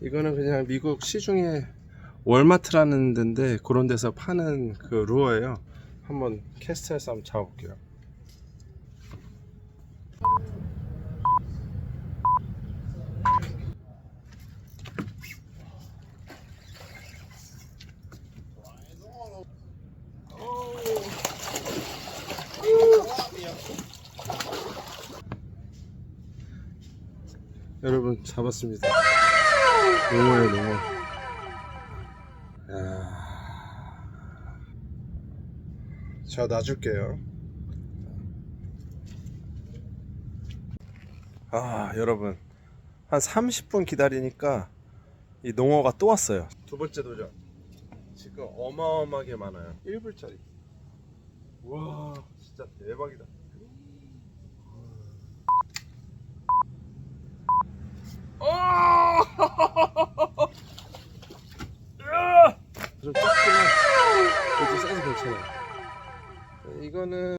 이거는 그냥 미국 시중에 월마트라는 데인데 그런 데서 파는 그 루어예요. 한번 캐스트해서 한번 잡아볼게요. 여러분 잡았습니다. 농어예요 농어. 야... 저 놔줄게요. 아 여러분 한 30분 기다리니까 이 농어가 또 왔어요. 두 번째 도전. 지금 어마어마하게 많아요. 1불짜리. 와 진짜 대박이다. 좀 작지만 이제 사이즈 괜찮아. 이거는